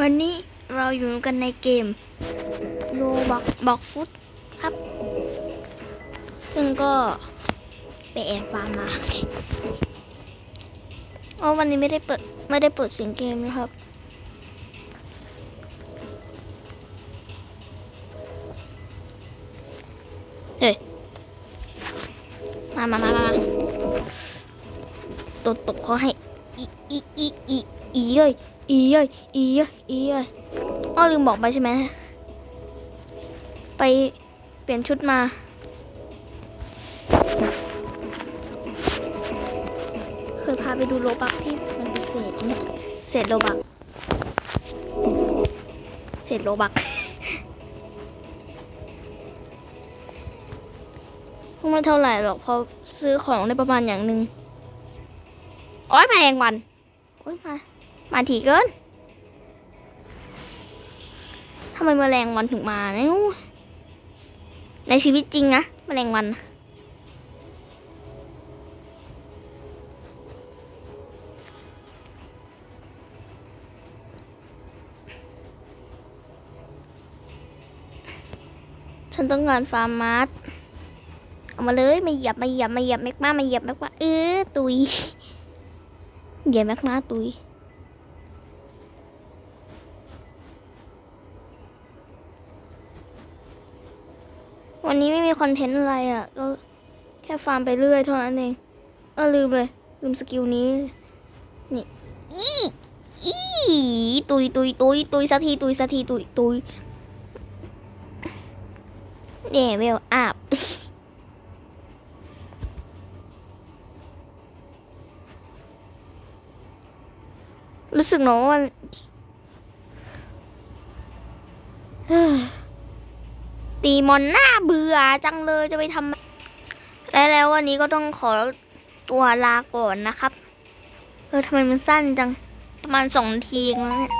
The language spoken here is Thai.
วันนี้เราอยู่กันในเกมโ o บอกบอกฟุตครับ ซึ่งก็ไปแอบฟาร์มมาโอ้วันนี้ไม่ได้เปิดไม่ได้เปิดสียงเกมนะครับ เฮ้ย มามามามาตบตบเขาให้อีอีอีอี อีเอ้ยอีเอ้ยอีเอ้ยอีเอ้ยอ้อลืมบอกไปใช่ไหมไปเปลี่ยนชุดมาเคยพาไปดูโลบักที่มันเป็นเศษเนี่ยเศษโลบักเศษโลบักไม่เท่าไหร่หรอกพอซื้อของได้ประมาณอย่างหนึ่งโอ้ยแมลงวัน โอ้ยมา มาถี่เกินทำไมแมลงวันถึงมาเนี่ยในชีวิตจริงนะแมลงวันฉันต้องการฟาร์มมาร์ทเอามาเลยมาเหยียบมาเหยียบมาเหยียบแม็กมามาเหยียบแม็กมาเออตุยเหยียบแม็กมาตุย วันนี้ไม่มีคอนเทนต์อะไรอะ ก็แค่ฟาร์มไปเรื่อยเท่านั้นเอง เออลืมเลย ลืมสกิลนี้ นี่อีอีตุยตุยตุยตุยสักทีตุยสักทีตุยตุยเย่เวลอาบรู้สึกเนอะว่า ตีมอนหน้าเบื่อจังเลยจะไปทำและแล้ววันนี้ก็ต้องขอตัวลาก่อนนะครับ เออทำไมมันสั้นจัง ประมาณสองนาทีเองแล้วเนี่ย